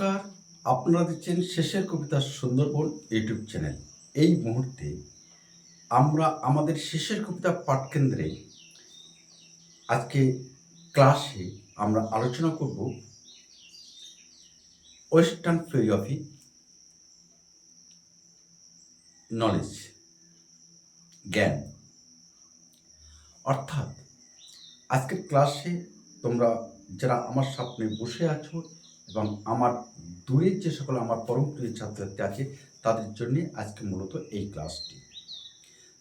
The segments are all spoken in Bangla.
নমস্কার, আপনারা দেখছেন শেষের কবিতা সুন্দরবন ইউটিউব চ্যানেল। এই মুহূর্তে আমরা আমাদের শেষের কবিতা পাঠকেন্দ্রে আজকে ক্লাসে আমরা আলোচনা করব ওয়েস্টার্ন ফিলোসফি নলেজ, জ্ঞান। অর্থাৎ আজকের ক্লাসে তোমরা যারা আমার সামনে বসে আছো এবং আমার দূরের যে সকল আমার পরম প্রিয় ছাত্রছাত্রী আছে, তাদের জন্যে আজকে মূলত এই ক্লাসটি।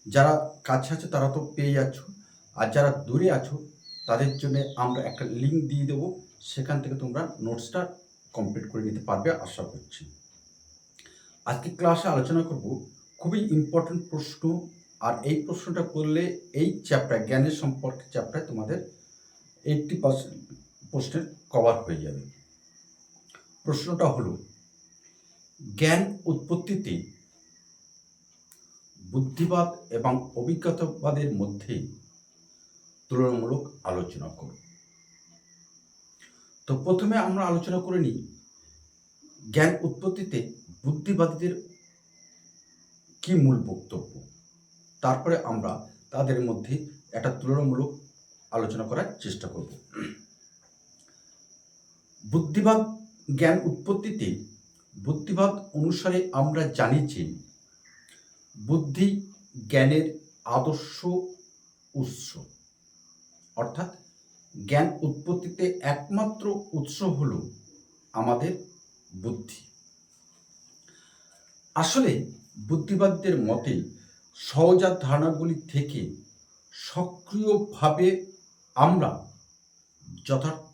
যারা কাছে আছো তারা তো পেয়ে যাচ্ছ, আর যারা দূরে আছো তাদের জন্য আমরা একটা লিঙ্ক দিয়ে দেবো, সেখান থেকে তোমরা নোটসটা কমপ্লিট করে নিতে পারবে আশা করছি। আজকে ক্লাসে আলোচনা করব খুবই ইম্পর্টেন্ট প্রশ্ন, আর এই প্রশ্নটা করলে এই চ্যাপ্টার জ্ঞানের সম্পর্কে চ্যাপ্টার তোমাদের এইটটি পার্সেন্ট প্রশ্নের কভার হয়ে যাবে। প্রশ্নটা হলো, জ্ঞান উৎপত্তিতে বুদ্ধিবাদ এবং অভিজ্ঞতাবাদের মধ্যে তুলনামূলক আলোচনা করব তো প্রথমে আমরা আলোচনা করে নিই, জ্ঞান উৎপত্তিতে বুদ্ধিবাদীদের কি মূল বক্তব্য? তারপরে আমরা তাদের মধ্যে একটা তুলনামূলক আলোচনা করার চেষ্টা করব। বুদ্ধিবাদ জ্ঞান উৎপত্তিতে বুদ্ধিবাদ অনুসারে আমরা জানি যে বুদ্ধি জ্ঞানের আদর্শ উৎস। অর্থাৎ জ্ঞান উৎপত্তিতে একমাত্র উৎস হল আমাদের বুদ্ধি। আসলে বুদ্ধিবাদদের মতে সহজাত ধারণাগুলি থেকে সক্রিয়ভাবে আমরা যথার্থ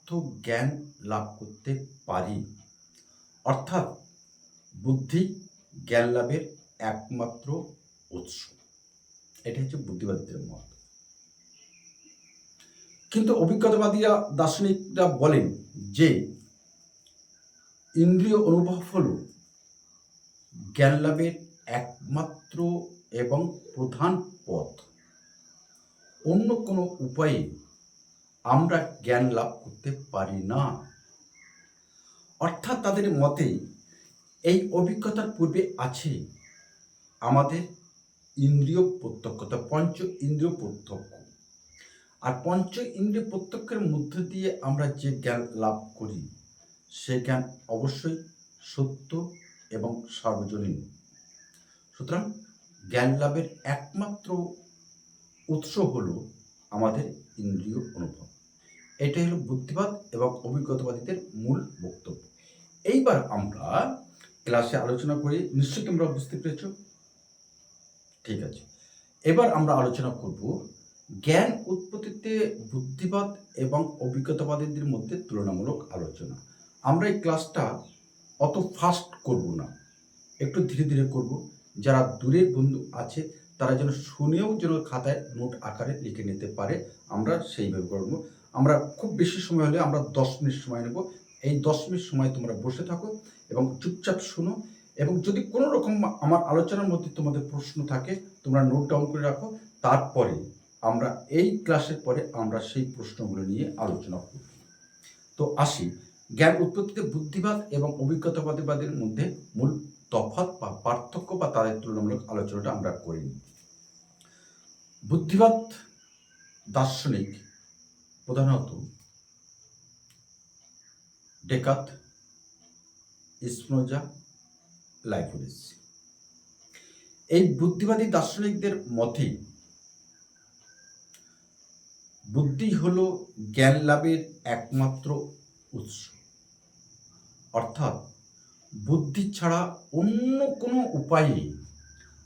জ্ঞান লাভ করতে পারি। অর্থাৎ বুদ্ধি জ্ঞান লাভের একমাত্র উৎস। এটা হচ্ছে বুদ্ধিবাদীদের মত। কিন্তু অভিজ্ঞতাবাদীরা, দার্শনিকরা বলেন যে, ইন্দ্রিয় অনুভব হল জ্ঞান লাভের একমাত্র এবং প্রধান পথ। অন্য কোনো উপায়ে আমরা জ্ঞান লাভ করতে পারি না। অর্থাৎ তাদের মতে এই অভিজ্ঞতার পূর্বে আছে আমাদের ইন্দ্রিয় প্রত্যক্ষতা, পঞ্চ ইন্দ্রিয় প্রত্যক্ষ। আর পঞ্চ ইন্দ্রিয় প্রত্যক্ষের মধ্য দিয়ে আমরা যে জ্ঞান লাভ করি, সে জ্ঞান অবশ্যই সত্য এবং সার্বজনীন। সুতরাং জ্ঞান লাভের একমাত্র উৎস হল আমাদের ইন্দ্রিয় অনুভব। এটাই হলো বুদ্ধিবাদ এবং অভিজ্ঞতাবাদীদের মূল বক্তব্য। এইবার আমরা ক্লাসে আলোচনা করি, নিশ্চয়ই তোমরা বুঝতে পেরেছ? ঠিক আছে। এবার আমরা আলোচনা করব জ্ঞান উৎপত্তিতে বুদ্ধিবাদ এবং অভিজ্ঞতাবাদীদের মধ্যে তুলনামূলক আলোচনা। আমরা এই ক্লাসটা অত ফাস্ট করব না। একটু ধীরে ধীরে করব। যারা দূরের বন্ধু আছে, তারা যেন শুনেও যেন খাতায় নোট আকারে লিখে নিতে পারে, আমরা সেইভাবে করব। আমরা খুব বেশি সময় হলে আমরা দশ মিনিট সময় নেব। এই দশ মিনিট সময় তোমরা বসে থাকো এবং চুপচাপ শোনো এবং যদি কোনো রকম আমার আলোচনার মধ্যে তোমাদের প্রশ্ন থাকে, তোমরা নোট ডাউন করে রাখো। তারপরে আমরা এই ক্লাসের পরে আমরা সেই প্রশ্নগুলো নিয়ে আলোচনা করব। তো আসি। জ্ঞান উৎপত্তিতে বুদ্ধিবাদ এবং অভিজ্ঞতাবাদীবাদের মধ্যে মূল তফাৎ বা পার্থক্য বা তাদের তুলনামূলক আলোচনাটা আমরা করি বুদ্ধিবাদ দার্শনিক প্রধানত ডেকাত স্পোজা লাইফোরিস এই বুদ্ধিবাদী দার্শনিকদের মতে বুদ্ধি হল জ্ঞান লাভের একমাত্র উৎস। অর্থাৎ বুদ্ধি ছাড়া অন্য কোনো উপায়ে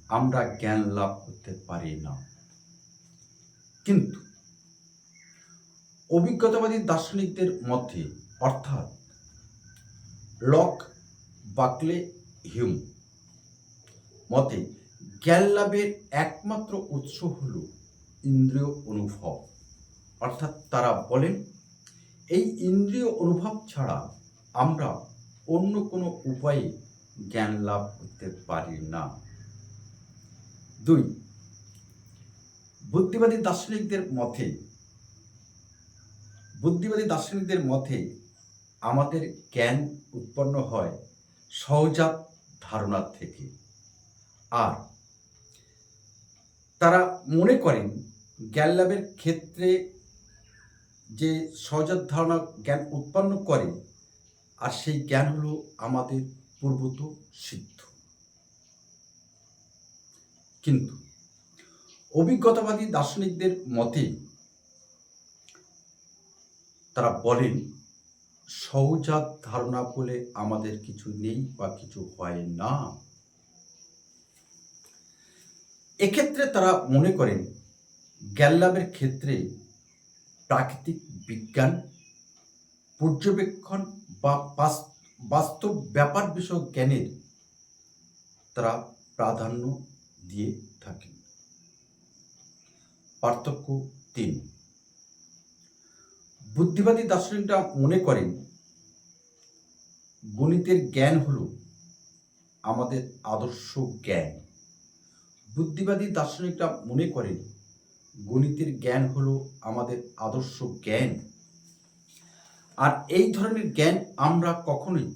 আমরা জ্ঞান লাভ করতে পারি না। কিন্তু অভিজ্ঞতাবাদী দার্শনিকদের মধ্যে অর্থাৎ লক বাকলে হিউম মতে জ্ঞান লাভের একমাত্র উৎস হল ইন্দ্রিয় অনুভব। অর্থাৎ তারা বলেন, এই ইন্দ্রিয় অনুভব ছাড়া আমরা অন্য কোনো উপায়ে জ্ঞান লাভ করতে পারি না। দুই, বুদ্ধিবাদী দার্শনিকদের মতে বুদ্ধিবাদী দার্শনিকদের মতে আমাদের জ্ঞান উৎপন্ন হয় সহজাত ধারণার থেকে। আর তারা মনে করেন জ্ঞান লাভের ক্ষেত্রে যে সহজাত ধারণা জ্ঞান উৎপন্ন করে, আর সেই জ্ঞান হলো আমাদের পূর্বত সিদ্ধ। কিন্তু অভিজ্ঞতাবাদী দার্শনিকদের মতে তারা বলেন, সহজাত ধারণা বলে আমাদের কিছু নেই বা কিছু হয় না। এক্ষেত্রে তারা মনে করেন, জ্ঞান লাভের ক্ষেত্রে প্রাকৃতিক বিজ্ঞান, পর্যবেক্ষণ বা বাস্তব ব্যাপার বিষয়ক জ্ঞানের তারা প্রাধান্য দিয়ে থাকেন। পার্থক্য তিন। বুদ্ধিবাদী দার্শনিকরা মনে করেন, গণিতের জ্ঞান হল আমাদের আদর্শ জ্ঞান। বুদ্ধিবাদী দার্শনিকরা মনে করেন, গণিতের জ্ঞান হলো আমাদের আদর্শ জ্ঞান। আর এই ধরনের জ্ঞান আমরা কখনোই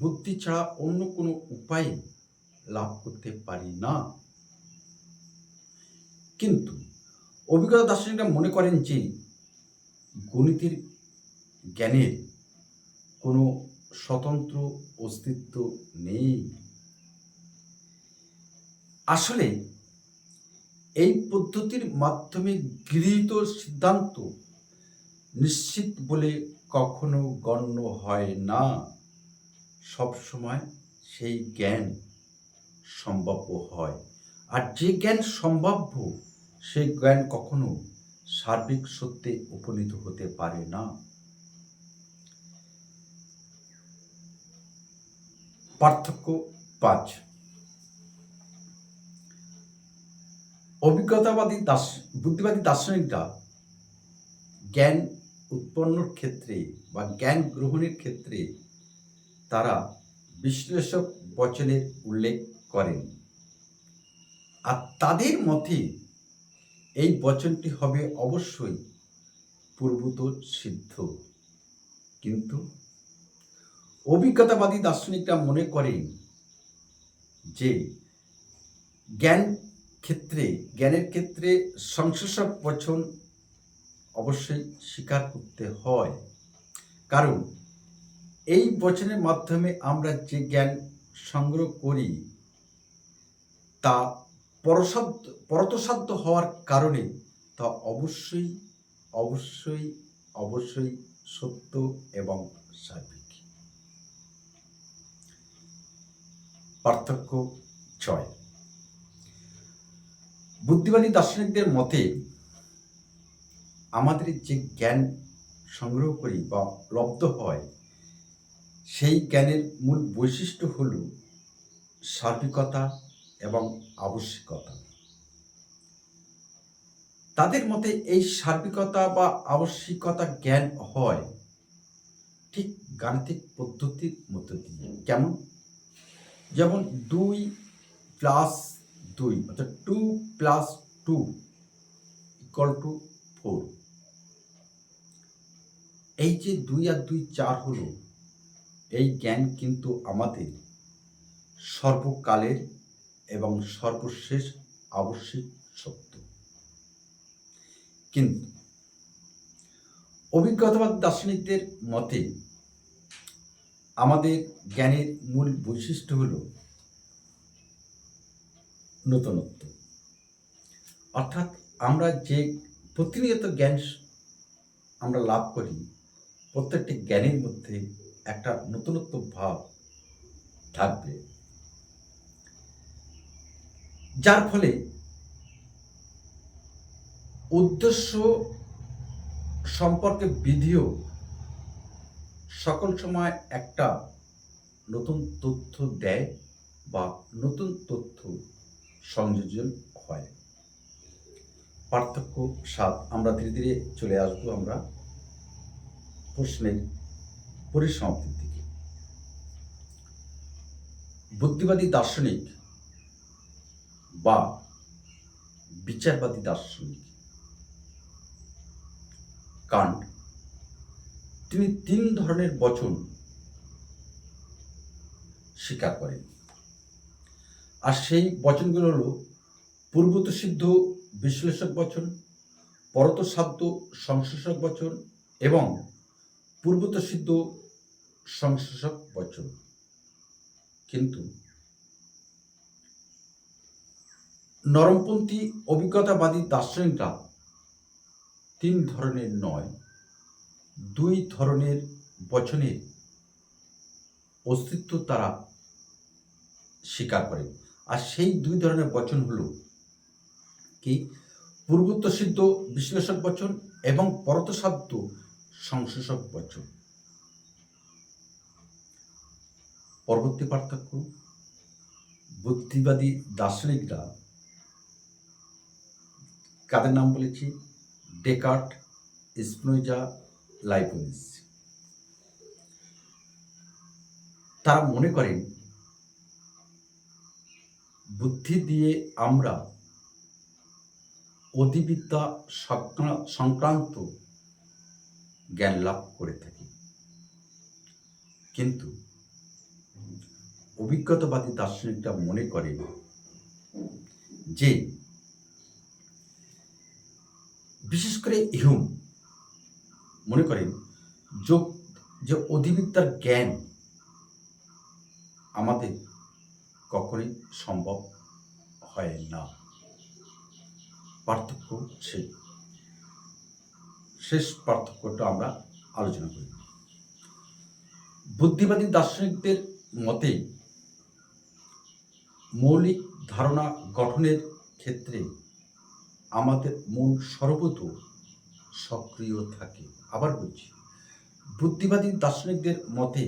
বুদ্ধি ছাড়া অন্য কোনো উপায়ে লাভ করতে পারি না। কিন্তু অভিজ্ঞতা দার্শনিকরা মনে করেন যে গণিতের জ্ঞানের কোনো স্বতন্ত্র অস্তিত্ব নেই। আসলে এই পদ্ধতির মাধ্যমে গৃহীত সিদ্ধান্ত নিশ্চিত বলে কখনো গণ্য হয় না। সবসময় সেই জ্ঞান সম্ভাব্য হয়। আর যে জ্ঞান সম্ভাব্য সেই জ্ঞান কখনো সার্বিক সত্যে উপনীত হতে পারে না। পার্থক্য পাঁচ। অভিজ্ঞতাবাদী দাস বুদ্ধিবাদী দার্শনিকরা জ্ঞান উৎপন্নর ক্ষেত্রে বা জ্ঞান গ্রহণের ক্ষেত্রে তারা বিশ্লেষক বচনের উল্লেখ করেন। আর তাদের মতে এই বচনটি হবে অবশ্যই পূর্বত সিদ্ধ। কিন্তু অভিজ্ঞতাবাদী দার্শনিকরা মনে করেন যে জ্ঞান ক্ষেত্রে, জ্ঞানের ক্ষেত্রে সংশ্লেষক বচন অবশ্যই স্বীকার করতে হয়। কারণ এই বচনের মাধ্যমে আমরা যে জ্ঞান সংগ্রহ করি, তা পরসাধ্য, পরতসাধ্য হওয়ার কারণে তা অবশ্যই অবশ্যই অবশ্যই সত্য এবং সার্বিক। পার্থক্য ছয়। বুদ্ধিবাদী দার্শনিকদের মতে আমাদের যে জ্ঞান সংগ্রহ করি বা লব্ধ হয়, সেই জ্ঞানের মূল বৈশিষ্ট্য হল সার্বিকতা এবং আবশ্যিকতা। তাদের মতে এই সার্বিকতা বা আবশ্যিকতা জ্ঞান হয় ঠিক গাণিতিক পদ্ধতির মধ্য দিয়ে। কেমন? যেমন দুই প্লাস দুই অর্থাৎ two plus two equal to four এই যে দুই আর দুই চার হলো, এই জ্ঞান কিন্তু আমাদের সর্বকালের এবং সর্বশেষ আবশ্যিক সত্য। কিন্তু অভিজ্ঞতাবাদ দার্শনিকদের মতে আমাদের জ্ঞানের মূল বৈশিষ্ট্য হল নতুনত্ব। অর্থাৎ আমরা যে প্রতিনিয়ত জ্ঞান আমরা লাভ করি, প্রত্যেকটি জ্ঞানের মধ্যে একটা নতুনত্ব ভাব থাকবে। যার ফলে উদ্দেশ্য সম্পর্কে বিধিও সকল সময় একটা নতুন তথ্য দেয় বা নতুন তথ্য সংযোজন হয়। পার্থক্য সাত, আমরা ধীরে ধীরে চলে আসব আমরা প্রশ্নের পরিসমাপ্তির দিকে। বুদ্ধিবাদী দার্শনিক বা বিচারবাদী দার্শনিক। কান্ট, তিনি তিন ধরনের বচন স্বীকার করেন। আর সেই বচনগুলো হলো পূর্বত সিদ্ধ বিশ্লেষক বচন, পরত সাধ্য সংশ্লেষক বচন এবং পূর্বত সিদ্ধ সংশ্লেষক বচন। কিন্তু নরমপন্থী অভিজ্ঞতাবাদী দার্শনিকরা তিন ধরনের নয়, দুই ধরনের বচনের অস্তিত্ব তারা স্বীকার করেন আর সেই দুই ধরনের বচন হল কি? পূর্বোত্তর সিদ্ধ বিশ্লেষক বচন এবং পরতসাধ্য সংশ্লেষক বচন। পরবর্তী পার্থক্য, বুদ্ধিবাদী দার্শনিকরা কাদের নাম বলেছি? ডেকার্ট স্পনোজা লাইবনিস তারা মনে করেন, বুদ্ধি দিয়ে আমরা অধিবিদ্যা সংক্রা- সংক্রান্ত জ্ঞান লাভ করে থাকি। কিন্তু অভিজ্ঞতাবাদী দার্শনিকরা মনে করেন যে বিশেষ করে ইহুম, মনে করেন, যোগ, যে অধিবিদ্যার জ্ঞান আমাদের কখনোই সম্ভব হয় না। পার্থক্য সেই শেষ পার্থক্যটা আমরা আলোচনা করি। বুদ্ধিবাদী দার্শনিকদের মতে, মৌলিক ধারণা গঠনের ক্ষেত্রে আমাদের মন সর্বত সক্রিয় থাকে। আবার বলছি, বুদ্ধিবাদী দার্শনিকদের মতে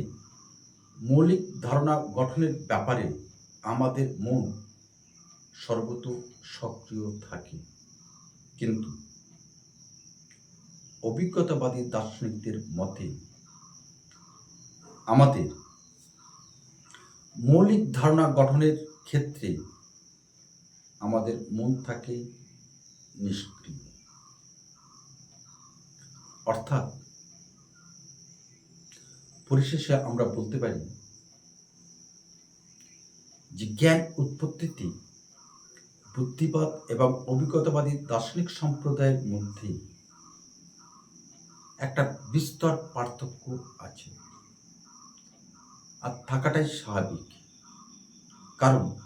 মৌলিক ধারণা গঠনের ব্যাপারে আমাদের মন সর্বত সক্রিয় থাকে। কিন্তু অভিজ্ঞতাবাদী দার্শনিকদের মতে আমাদের মৌলিক ধারণা গঠনের ক্ষেত্রে আমাদের মন থাকে নিষ্ক্রিয়। অর্থাৎ, পরিশেষে আমরা বলতে পারি যে জ্ঞান উৎপত্তিতে বুদ্ধিবাদ এবং অভিজ্ঞতাবাদী দার্শনিক সম্প্রদায়ের মধ্যে একটা বিস্তর পার্থক্য আছে আর থাকাটাই স্বাভাবিক। কারণ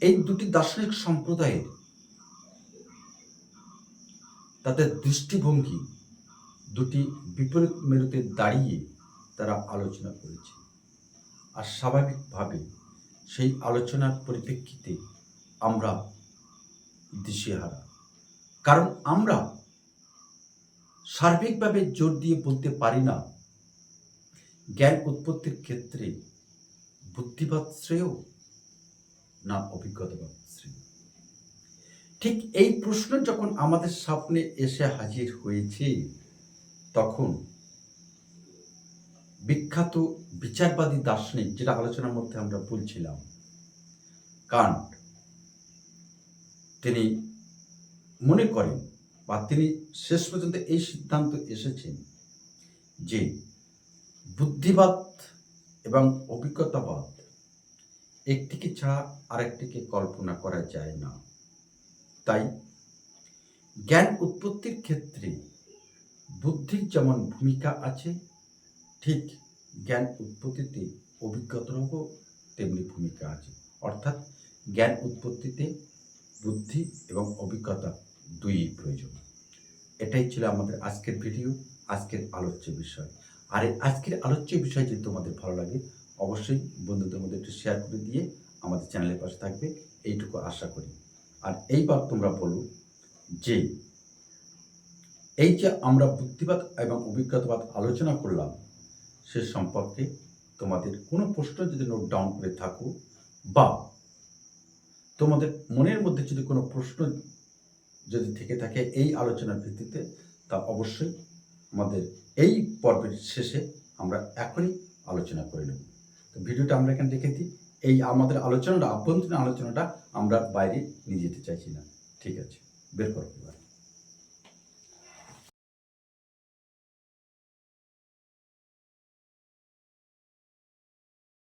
এই দুটি দার্শনিক সম্প্রদায়ের তাদের দৃষ্টিভঙ্গি দুটি বিপরীত মেরুতে দাঁড়িয়ে তারা আলোচনা করেছে। আর স্বাভাবিকভাবে সেই আলোচনার পরিপ্রেক্ষিতে আমরা দিশেহারা কারণ আমরা সার্বিকভাবে জোর দিয়ে বলতে পারি না, জ্ঞান উৎপত্তির ক্ষেত্রে বুদ্ধিবাদ শ্রেয় না অভিজ্ঞতাবাদ ঠিক এই প্রশ্ন যখন আমাদের সামনে এসে হাজির হয়েছে, তখন বিখ্যাত বিচারবাদী দার্শনিক, যেটা আলোচনার মধ্যে আমরা বলছিলাম কান্ট তিনি মনে করেন বা তিনি শেষ পর্যন্ত এই সিদ্ধান্ত এসেছেন যে বুদ্ধিবাদ এবং অভিজ্ঞতাবাদ একটিকে ছাড়া আরেকটিকে কল্পনা করা যায় না। তাই জ্ঞান উৎপত্তির ক্ষেত্রে বুদ্ধির যেমন ভূমিকা আছে, ঠিক জ্ঞান উৎপত্তিতে অভিজ্ঞতারও তেমনি ভূমিকা আছে। অর্থাৎ জ্ঞান উৎপত্তিতে বুদ্ধি এবং অভিজ্ঞতা দুই প্রয়োজন। এটাই ছিল আমাদের আজকের ভিডিও, আজকের আলোচ্য বিষয়। আর এই আজকের আলোচ্য বিষয় যদি তোমাদের ভালো লাগে, অবশ্যই বন্ধুদের মধ্যে একটু শেয়ার করে দিয়ে আমাদের চ্যানেলের পাশে থাকবে। এইটুকু আশা করি। আর এইবার তোমরা বলো যে, এই যে আমরা বুদ্ধিবাদ এবং অভিজ্ঞতাবাদ আলোচনা করলাম, সে সম্পর্কে তোমাদের কোনো প্রশ্ন যদি নোট ডাউন করে থাকো বা তোমাদের মনের মধ্যে যদি কোনো প্রশ্ন যদি থেকে থাকে এই আলোচনার ভিত্তিতে, তা অবশ্যই আমাদের এই পর্বের শেষে আমরা এখনই আলোচনা করে নেব। তো ভিডিওটা আমরা এখানে রেখে দিই। এই আমাদের আলোচনাটা, আভ্যন্তরীণ আলোচনাটা আমরা বাইরে নিয়ে যেতে চাইছি না ঠিক আছে, বের করো।